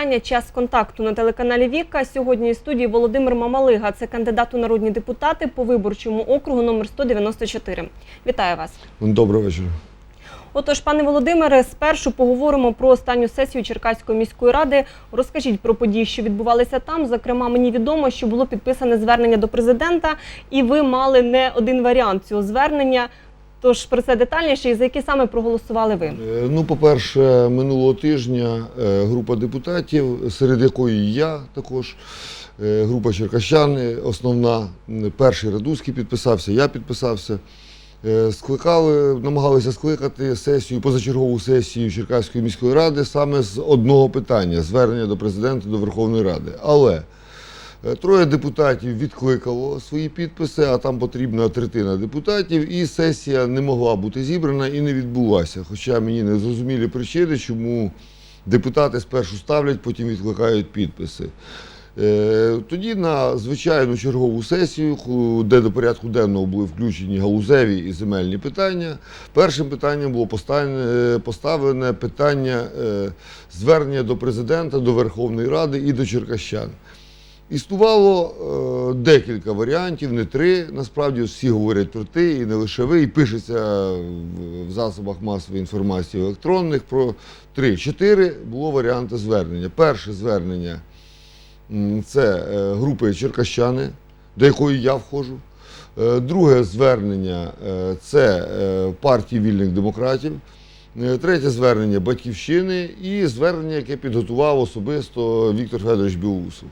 Мої вітання. Час контакту на телеканалі Віка. Сьогодні із студії Володимир Мамалига. Це кандидат у народні депутати по виборчому округу номер 194. Вітаю вас. Доброго вечора. Отож, пане Володимире, спершу поговоримо про останню сесію Черкаської міської ради. Розкажіть про події, що відбувалися там. Зокрема, мені відомо, що було підписане звернення до президента, і ви мали не один варіант цього звернення. Тож про це детальніше і за які саме проголосували ви. Е, Ну, по-перше, минулого тижня е, група депутатів, серед якої я також, е, група черкащани, основна, перший Радуцький підписався, я підписався. Скликали, намагалися скликати сесію, позачергову сесію Черкаської міської ради саме з одного питання звернення до президента до Верховної Ради. Але Троє депутатів відкликало свої підписи, а там потрібна третина депутатів, і сесія не могла бути зібрана і не відбулася. Хоча мені не зрозумілі причини, чому депутати спершу ставлять, потім відкликають підписи. Е, Тоді на звичайну чергову сесію, де до порядку денного були включені галузеві і земельні питання, першим питанням було поставлене, поставлене питання е, звернення до президента, до Верховної Ради і до черкащан. Існувало е, декілька варіантів, не три. Насправді всі говорять про ти, і не лише ви, і пишеться в, засобах масової інформації електронних про три. Чотири було варіанти звернення. Перше звернення це е, групи Черкащани, до якої я входжу. Е, друге звернення е, це партії вільних демократів. Третє звернення Батьківщини і звернення, яке підготував особисто Віктор Федорович Білоусов.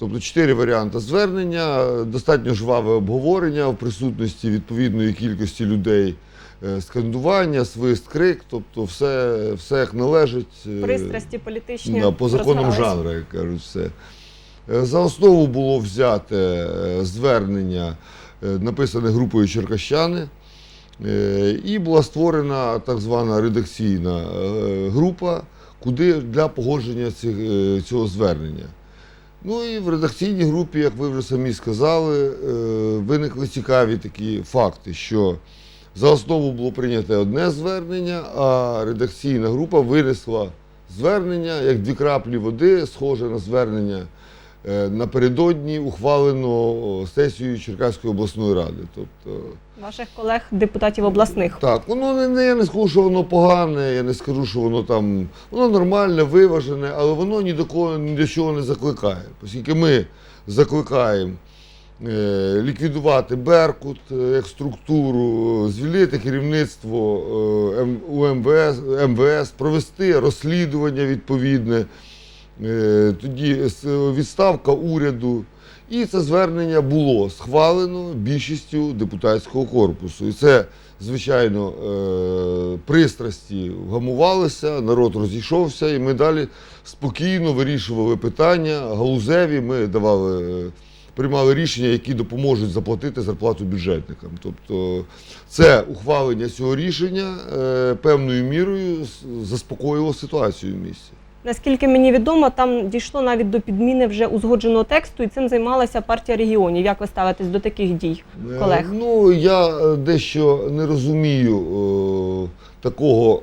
Тобто чотири варіанти звернення, достатньо жваве обговорення в присутності відповідної кількості людей, е, скандування, свист, крик, тобто все, все як належить. е, Пристрасті політичні Да, по законам жанру, як кажуть, все. Е, За основу було взяте звернення, написане групою Черкащани, і була створена так звана редакційна група, куди для погодження цього звернення. Ну і в редакційній групі, як ви вже самі сказали, е, виникли цікаві такі факти, що за основу було прийнято одне звернення, а редакційна група винесла звернення як дві краплі води, схоже на звернення напередодні ухвалено сесією Черкаської обласної ради. Тобто, ваших колег, депутатів обласних. так, воно не, не я не скажу, що воно погане, я не скажу, що воно там воно нормальне, виважене, але воно ні до кого ні до чого не закликає. Оскільки ми закликаємо е, ліквідувати Беркут е, як структуру, е, звільнити керівництво е, у МВС, МВС, провести розслідування відповідне, е, тоді відставка уряду. І це звернення було схвалено більшістю депутатського корпусу. І це, звичайно, е, пристрасті вгамувалися, народ розійшовся, і ми далі спокійно вирішували питання. Галузеві ми давали, е, приймали рішення, які допоможуть заплатити зарплату бюджетникам. Тобто це ухвалення цього рішення е, певною мірою заспокоїло ситуацію в місті. Наскільки мені відомо, там дійшло навіть до підміни вже узгодженого тексту, і цим займалася партія регіонів. Як ви ставитесь до таких дій, Е, колег? Ну, я е, дещо не розумію е, такого,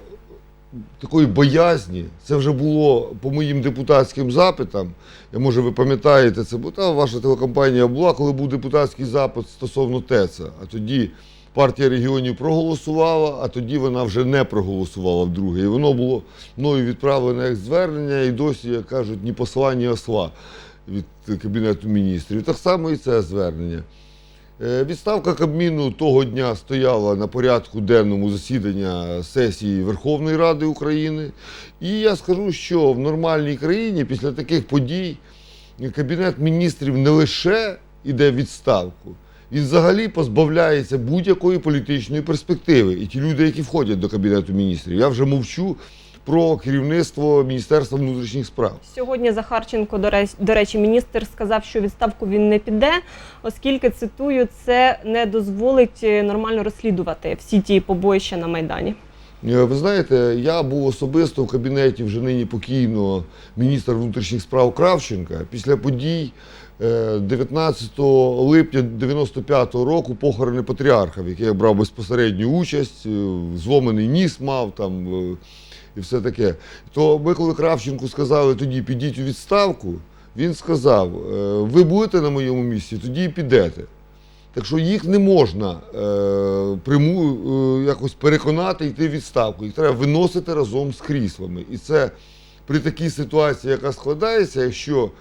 такої боязні. Це вже було по моїм депутатським запитам. Я, може, ви пам'ятаєте це, бо та ваша телекомпанія була, коли був депутатський запит стосовно ТЕЦа. А тоді партія регіонів проголосувала, а тоді вона вже не проголосувала вдруге. І воно було мною відправлене як звернення, і досі, як кажуть, ні послання, ні осла від Кабінету міністрів. Так само і це звернення. Е, Відставка Кабміну того дня стояла на порядку денному засідання сесії Верховної Ради України. І я скажу, що в нормальній країні після таких подій Кабінет міністрів не лише йде відставку, він взагалі позбавляється будь-якої політичної перспективи. І ті люди, які входять до Кабінету міністрів, я вже мовчу про керівництво Міністерства внутрішніх справ. Сьогодні Захарченко, до речі, міністр сказав, що відставку він не піде, оскільки цитую, це не дозволить е, нормально розслідувати всі ті побоїща на майдані. Е, Ви знаєте, я був особисто в кабінеті вже нині покійного міністра внутрішніх справ Кравченка після подій е, 19 липня 95-го року похорони патріарха, в яких я брав безпосередню участь, е, зломаний ніс мав там. е, і все таке. То ми, коли Кравченку сказали тоді підіть у відставку, він сказав: е, ви будете на моєму місці, тоді і підете. Так що їх не можна е, приму, е, якось переконати йти в відставку. Їх треба виносити разом з кріслами. І це при такій ситуації, яка складається, якщо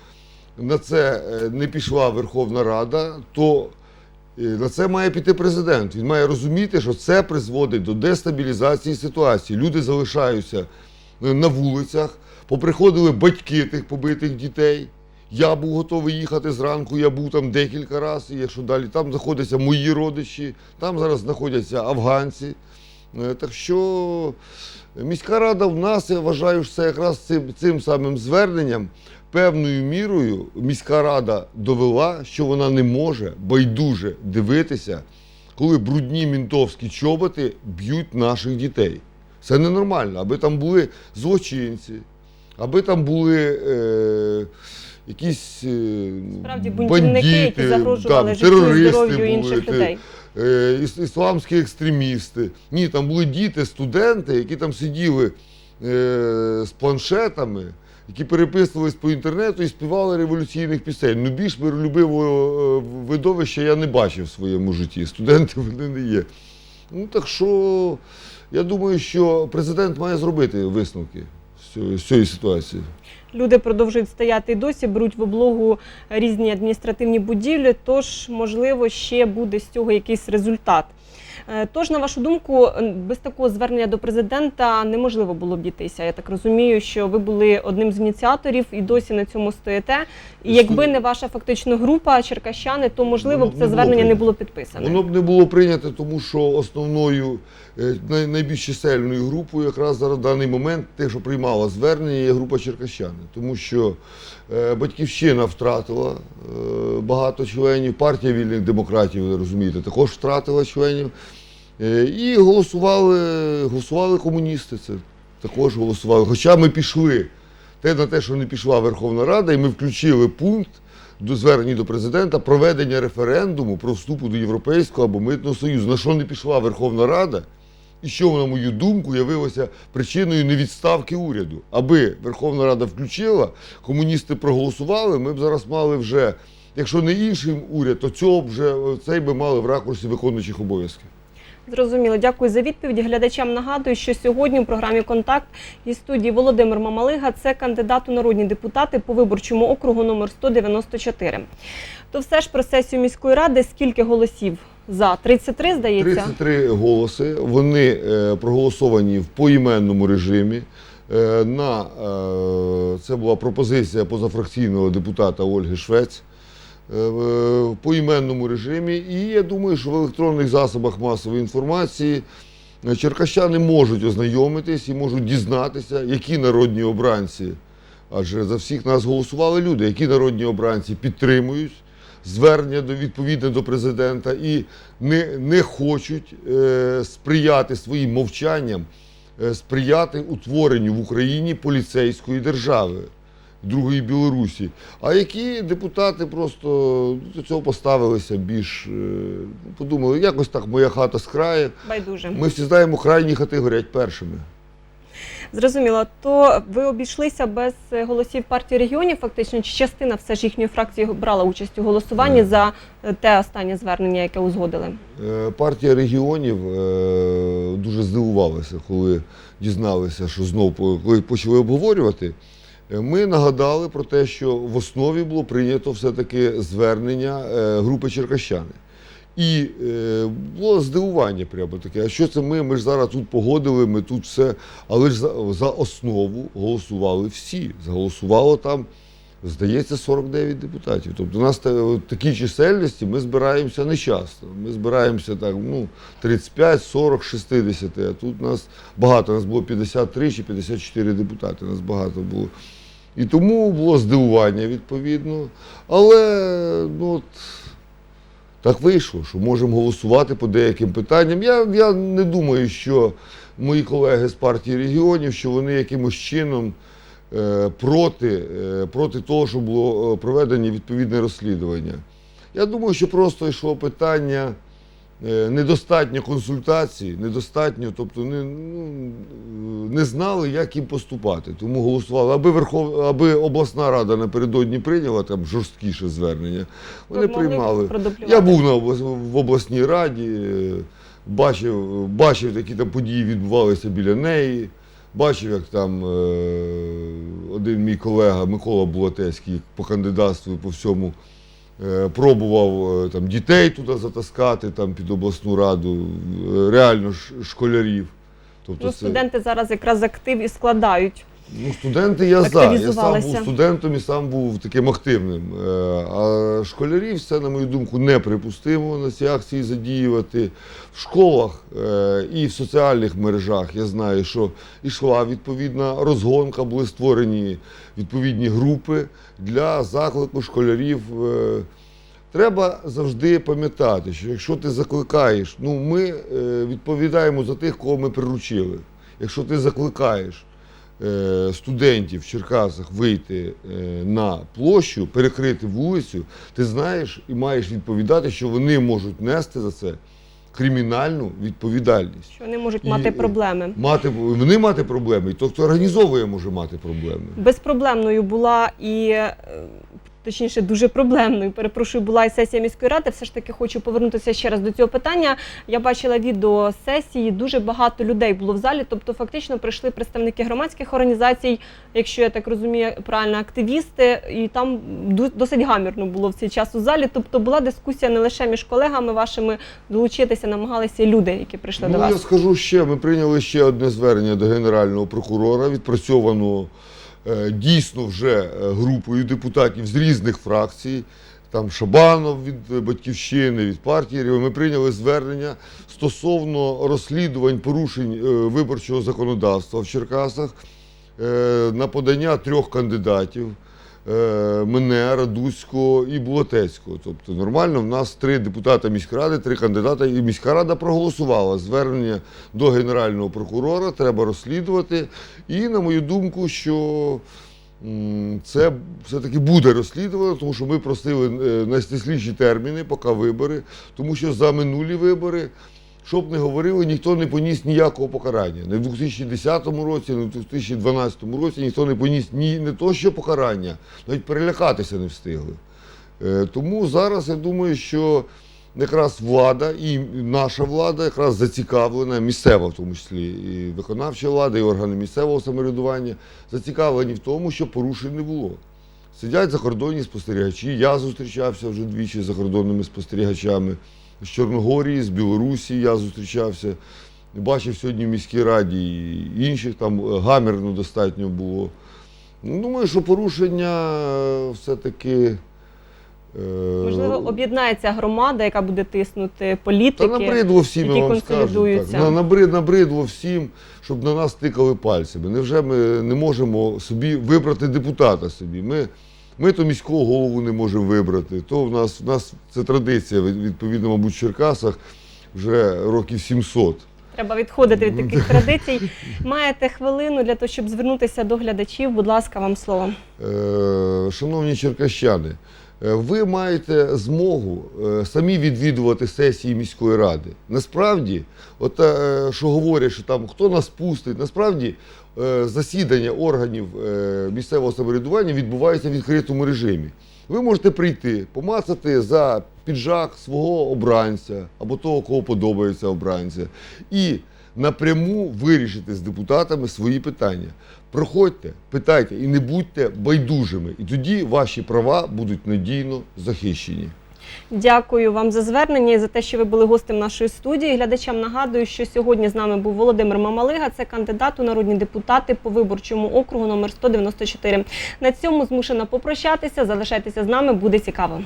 на це е, не пішла Верховна Рада, то е, на це має піти президент. Він має розуміти, що це призводить до дестабілізації ситуації. Люди залишаються е, на вулицях, поприходили батьки тих побитих дітей. Я був готовий їхати зранку, я був там декілька разів, якщо далі там знаходяться мої родичі, там зараз знаходяться афганці. Е, Так що міська рада в нас, я вважаю, що це якраз цим, цим самим зверненням певною мірою міська рада довела, що вона не може байдуже дивитися, коли брудні мінтовські чоботи б'ють наших дітей. Це ненормально, аби там були злочинці, аби там були е, якісь е, Справді бунтівники, які бандити, загрожували там, життю і терористи здоров'ю були, інших те- людей. е, іс- ісламські екстремісти. Ні, там були діти, студенти, які там сиділи е, з планшетами, які переписувались по інтернету і співали революційних пісень. Ну, більш миролюбивого видовища я не бачив в своєму житті. Студенти вони не є. Ну так що я думаю, що президент має зробити висновки з цієї ситуації. Люди продовжують стояти і досі, беруть в облогу різні адміністративні будівлі, тож, можливо, ще буде з цього якийсь результат. Е, Тож, на вашу думку, без такого звернення до президента неможливо було обійтися. Я так розумію, що ви були одним з ініціаторів і досі на цьому стоїте. І якби не ваша фактично група черкащани, то можливо б це звернення не було підписане. Воно б не було прийнято, тому що основною е, найбільш чисельною групою якраз зараз в даний момент те, що приймала звернення, є група черкащани. Тому що батьківщина втратила е, багато членів, партія вільних демократів, ви розумієте, також втратила членів. Е, і голосували, голосували комуністи. Це також голосували. Хоча ми пішли те на те, що не пішла Верховна Рада, і ми включили пункт до звернення до президента проведення референдуму про вступу до Європейського або Митного Союзу. На що не пішла Верховна Рада, і що, на мою думку, явилося причиною невідставки уряду. Аби Верховна Рада включила, комуністи проголосували, ми б зараз мали вже, якщо не інший уряд, то цього б вже цей би мали в ракурсі виконуючих обов'язків. Зрозуміло, дякую за відповідь. Глядачам нагадую, що сьогодні у програмі Контакт із студії Володимир Мамалига це кандидат у народні депутати по виборчому округу номер 194. То все ж про сесію міської ради скільки голосів за 33, здається. 33 голоси. Вони е, проголосовані в поіменному режимі. Е, на, е, це була пропозиція позафракційного депутата Ольги Швець в поіменному режимі. І я думаю, що в електронних засобах масової інформації черкащани можуть ознайомитись і можуть дізнатися, які народні обранці, адже за всіх нас голосували люди, які народні обранці підтримують звернення до відповідне до президента і не, не хочуть е, сприяти своїм мовчанням, е, сприяти утворенню в Україні поліцейської держави. Другої Білорусі, а які депутати просто до цього поставилися більш е, подумали, якось так моя хата з краю. Байдуже. Ми всі знаємо, крайні хати горять першими. Зрозуміло. То ви обійшлися без е, голосів партії регіонів, фактично, чи частина все ж їхньої фракції брала участь у голосуванні Ні. за е, те останнє звернення, яке узгодили? Е, Партія регіонів дуже здивувалася, коли дізналися, що знову коли почали обговорювати. Ми нагадали про те, що в основі було прийнято все-таки звернення групи черкащани. І е, було здивування прямо таке. А що це ми? Ми ж зараз тут погодили, ми тут все. Але ж за, за основу голосували всі. Голосувало там, здається, 49 депутатів. Тобто у нас та- в такій чисельності ми збираємося не часто. Ми збираємося так, ну, 35, 40, 60. А тут нас багато, нас було 53 чи 54 депутати, нас багато було. І тому було здивування відповідно. Але ну, от, так вийшло, що можемо голосувати по деяким питанням. Я, я не думаю, що мої колеги з партії регіонів, що вони якимось чином е, проти, е, проти того, що було е, відповідне розслідування. Я думаю, що просто йшло питання недостатньо консультацій, недостатньо, тобто не, ну, не знали, як їм поступати. Тому голосували, аби Верхов... аби обласна рада напередодні прийняла там жорсткіше звернення. Вони могли приймали. Я був на облас... в обласній раді, е, бачив, бачив, які там події відбувалися біля неї. Бачив, як там е, один мій колега Микола Булатецький по кандидатству і по всьому е, пробував е, там, дітей туди затаскати там, під обласну раду, е, реально школярів. Тобто Ну, це- студенти зараз якраз актив і складають. Ну, студенти я за. Я сам був студентом і сам був таким активним. Е, А школярів це, на мою думку, неприпустимо на ці акції задіювати. В школах е, і в соціальних мережах я знаю, що йшла відповідна розгонка, були створені відповідні групи для заклику школярів. е, Треба завжди пам'ятати, що якщо ти закликаєш, ну ми відповідаємо за тих, кого ми приручили. Якщо ти закликаєш студентів в Черкасах вийти е, на площу, перекрити вулицю, ти знаєш і маєш відповідати, що вони можуть нести за це кримінальну відповідальність. Що вони можуть І- мати проблеми. Мати вони мати проблеми, і той, хто організовує, може мати проблеми. Безпроблемною була і. Точніше, дуже проблемною. Перепрошую, була і сесія міської ради. Все ж таки хочу повернутися ще раз до цього питання. Я бачила відео сесії. Дуже багато людей було в залі. Тобто, фактично прийшли представники громадських організацій, якщо я так розумію, правильно активісти, і там досить гамірно було в цей час у залі. Тобто була дискусія не лише між колегами вашими долучитися, намагалися люди, які прийшли до Ну, вас. я скажу ще, ми прийняли ще одне звернення до Генерального прокурора, відпрацьовано е, дійсно вже е, групою депутатів з різних фракцій. Там Шабанов від е, Батьківщини, від партії. Ми прийняли звернення стосовно розслідувань порушень е, виборчого законодавства в Черкасах е, на подання трьох кандидатів. Е, Мене, Радуцького і Булатецького. Тобто нормально, в нас три депутати міськради, три кандидати, і міська рада проголосувала звернення до Генерального прокурора, треба розслідувати. І, на мою думку, що це все-таки буде розслідувано, тому що ми просили е, найстисліші терміни, поки вибори, тому що за минулі вибори. Що б не говорили, ніхто не поніс ніякого покарання. Не в 2010 році, не в 2012 році ніхто не поніс ні не то, що покарання, навіть перелякатися не встигли. Е, Тому зараз я думаю, що якраз влада і наша влада якраз зацікавлена, місцева в тому числі, і виконавча влада, і органи місцевого самоврядування зацікавлені в тому, щоб порушень не було. Сидять закордонні спостерігачі. Я зустрічався вже двічі з закордонними спостерігачами. З Чорногорії, з Білорусі я зустрічався. Бачив сьогодні в міській раді і інших, там е, гамірно достатньо було. Ну, Думаю, що порушення е, все-таки. е, Можливо, об'єднається громада, яка буде тиснути Та набридло всім, які я вам скажу. Так. Набрид- Набридло всім, щоб на нас тикали пальцями. Невже ми не можемо собі вибрати депутата собі? Ми, ми то міського голову не можемо вибрати. То в нас, в нас це традиція, відповідно, мабуть, в Черкасах вже років 700. Треба відходити від таких традицій. Маєте хвилину для того, щоб звернутися до глядачів. Будь ласка, вам слово. Е, Шановні черкащани, е, ви маєте змогу е, самі відвідувати сесії міської ради. Насправді, от що говорять, що там хто нас пустить, насправді засідання органів е, місцевого самоврядування відбувається в відкритому режимі. Ви можете прийти, помацати за піджак свого обранця або того, кого подобається обранця, і напряму вирішити з депутатами свої питання. Проходьте, питайте і не будьте байдужими. І тоді ваші права будуть надійно захищені. Дякую вам за звернення і за те, що ви були гостем нашої студії. Глядачам нагадую, що сьогодні з нами був Володимир Мамалига, це кандидат у народні депутати по виборчому округу номер 194. На цьому змушена попрощатися. Залишайтеся з нами, буде цікаво.